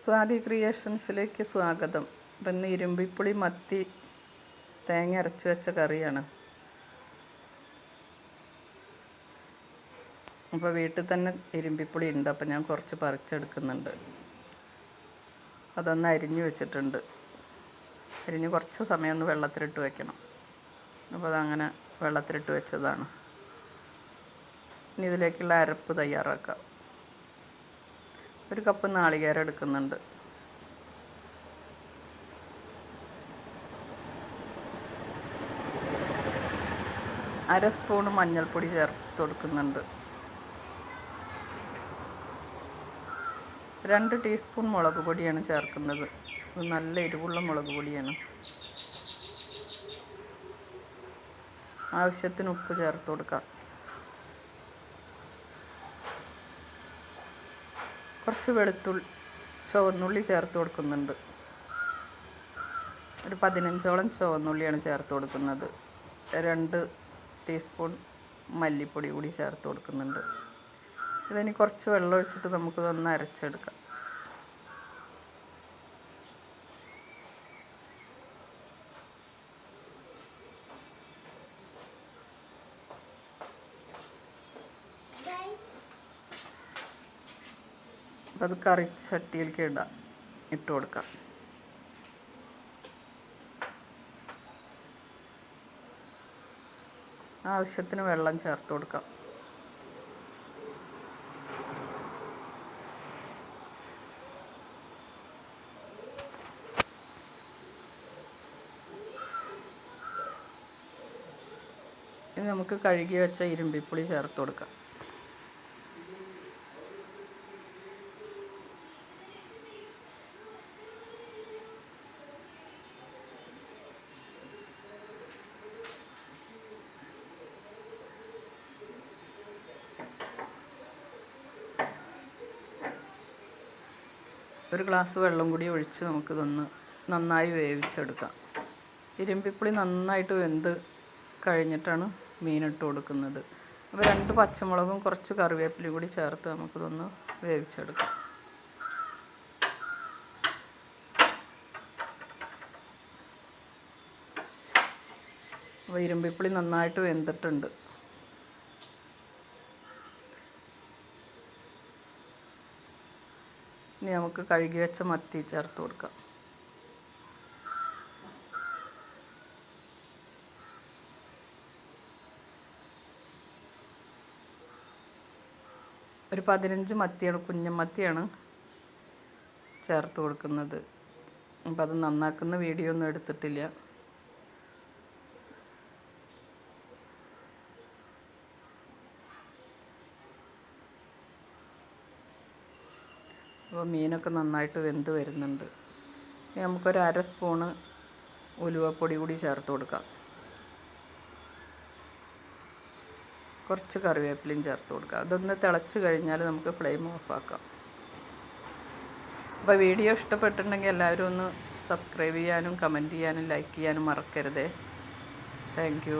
സ്വാതി ക്രിയേഷൻസിലേക്ക് സ്വാഗതം. ഇപ്പം ഇന്ന് ഇരുമ്പിപ്പുളി മത്തി തേങ്ങ അരച്ച് വെച്ച കറിയാണ്. അപ്പോൾ വീട്ടിൽ തന്നെ ഇരുമ്പിപ്പുളി ഉണ്ട്. അപ്പം ഞാൻ കുറച്ച് പറിച്ചെടുക്കുന്നുണ്ട്. അതൊന്ന് അരിഞ്ഞു വെച്ചിട്ടുണ്ട്. അരിഞ്ഞ് കുറച്ച് സമയം ഒന്ന് വെള്ളത്തിലിട്ട് വെക്കണം. അപ്പോൾ അതങ്ങനെ വെള്ളത്തിലിട്ട് വെച്ചതാണ്. ഇനി ഇതിലേക്കുള്ള അരപ്പ് തയ്യാറാക്കാം. ഒരു കപ്പ് നാളികേരം എടുക്കുന്നുണ്ട്. അര സ്പൂൺ മഞ്ഞൾപ്പൊടി ചേർത്ത് കൊടുക്കുന്നുണ്ട്. രണ്ട് ടീസ്പൂൺ മുളക് പൊടിയാണ് ചേർക്കുന്നത്. ഇത് നല്ല എരിവുള്ള മുളക് പൊടിയാണ്. ആവശ്യത്തിന് ഉപ്പ് ചേർത്ത് കൊടുക്കാം. കുറച്ച് വെളുത്തുള്ളി ചുവന്നുള്ളി ചേർത്ത് കൊടുക്കുന്നുണ്ട്. ഒരു പതിനഞ്ചോളം ചുവന്നുള്ളിയാണ് ചേർത്ത് കൊടുക്കുന്നത്. രണ്ട് ടീസ്പൂൺ മല്ലിപ്പൊടി കൂടി ചേർത്ത് കൊടുക്കുന്നുണ്ട്. ഇതിനി കുറച്ച് വെള്ളം ഒഴിച്ചിട്ട് നമുക്കിതൊന്ന് അരച്ചെടുക്കാം. അപ്പം അത് കറി ചട്ടിയിലേക്ക് ഇടാം. ഇട്ട് കൊടുക്കാം. ആവശ്യത്തിന് വെള്ളം ചേർത്ത് കൊടുക്കാം. ഇനി നമുക്ക് കഴുകി വെച്ച ഇരുമ്പിപ്പുളി ചേർത്ത് കൊടുക്കാം. ഒരു ഗ്ലാസ് വെള്ളം കൂടി ഒഴിച്ച് നമുക്കിതൊന്ന് നന്നായി വേവിച്ചെടുക്കാം. ഇരുമ്പിപ്പുളി നന്നായിട്ട് വെന്ത് കഴിഞ്ഞിട്ടാണ് മീനിട്ട് കൊടുക്കുന്നത്. അപ്പോൾ രണ്ട് പച്ചമുളകും കുറച്ച് കറിവേപ്പിലയും കൂടി ചേർത്ത് നമുക്കിതൊന്ന് വേവിച്ചെടുക്കാം. അപ്പോൾ ഇരുമ്പിപ്പുളി നന്നായിട്ട് വെന്തിട്ടുണ്ട്. ഇനി നമുക്ക് കഴുകി വെച്ച മത്തി ചേർത്ത് കൊടുക്കാം. ഒരു പതിനഞ്ച് മത്തിയാണ് കുഞ്ഞ മത്തിയാണ് ചേർത്ത് കൊടുക്കുന്നത്. അപ്പം അത് നന്നാക്കുന്ന വീഡിയോ ഒന്നും എടുത്തിട്ടില്ല. അപ്പോൾ മീനൊക്കെ നന്നായിട്ട് വെന്ത് വരുന്നുണ്ട്. ഇനി നമുക്കൊരു അര സ്പൂണ് ഉലുവപ്പൊടി കൂടി ചേർത്ത് കൊടുക്കാം. കുറച്ച് കറിവേപ്പിലയും ചേർത്ത് കൊടുക്കാം. അതൊന്ന് തിളച്ച് കഴിഞ്ഞാൽ നമുക്ക് ഫ്ലെയിം ഓഫാക്കാം. അപ്പോൾ വീഡിയോ ഇഷ്ടപ്പെട്ടിട്ടുണ്ടെങ്കിൽ എല്ലാവരും ഒന്ന് സബ്സ്ക്രൈബ് ചെയ്യാനും കമന്റ് ചെയ്യാനും ലൈക്ക് ചെയ്യാനും മറക്കരുതേ. താങ്ക്